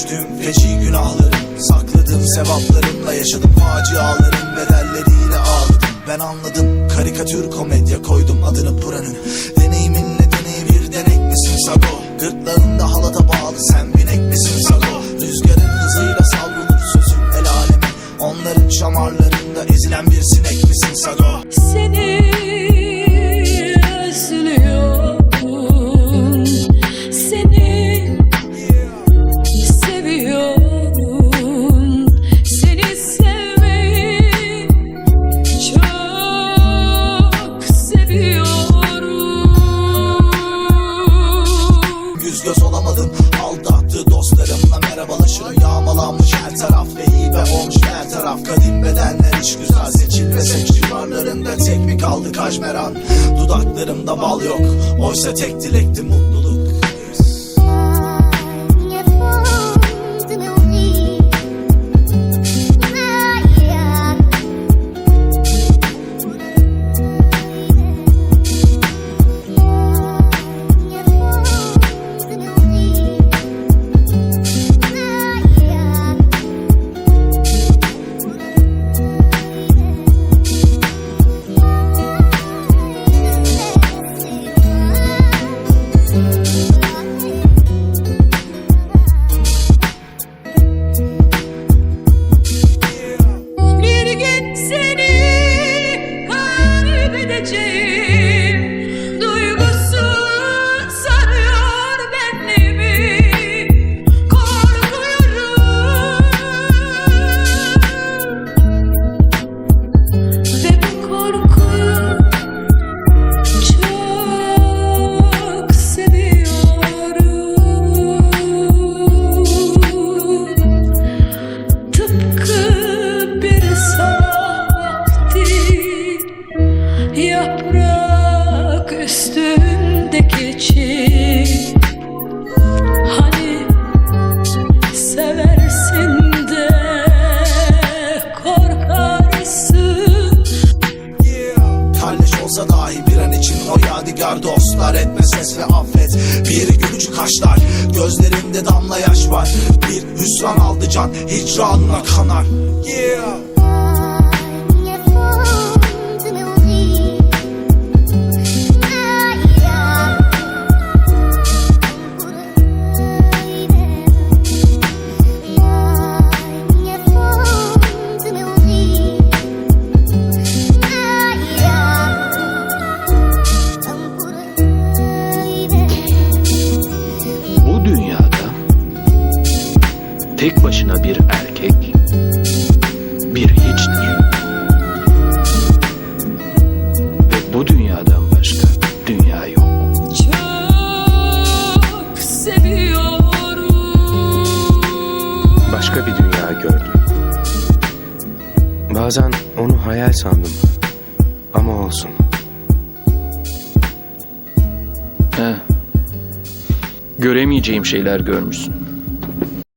düştüm feci günahlarım Sakladım sevaplarımla yaşadım. Faciaların bedelleriyle ağladım. Ben anladım karikatür komedya koydum adını buranın. Deneyimin nedeni bir denek misin Sago? Gırtlağında halata bağlı sen binek misin Sago? Rüzgarın hızıyla savrulur sözüm el aleme. Onların şamarlarında ezilen bir sinek misin Sago? Seni Yüz göz olamadım. Aldattı dostlarımla merhabalaşırım. Yağmalanmış her taraf ve hibe olmuş her taraf. Kadim bedenler iş güzel seçil ve seç civarlarında Tek mi kaldı kajmeran? Dudaklarımda bal yok. Oysa tek dilekti mutluluk için o yadigar dostlar Etme ses ve affet. Bir gülücük kaşlar Gözlerimde damla yaş var. Bir hüsran aldı can Hicranına kanar. Yeah tek başına bir erkek bir hiçtir. Ve bu dünyadan başka dünya yok. Çok seviyorum Başka bir dünya gördüm. Bazen onu hayal sandım. Ama olsun. He. Göremeyeceğim şeyler görmüşsün.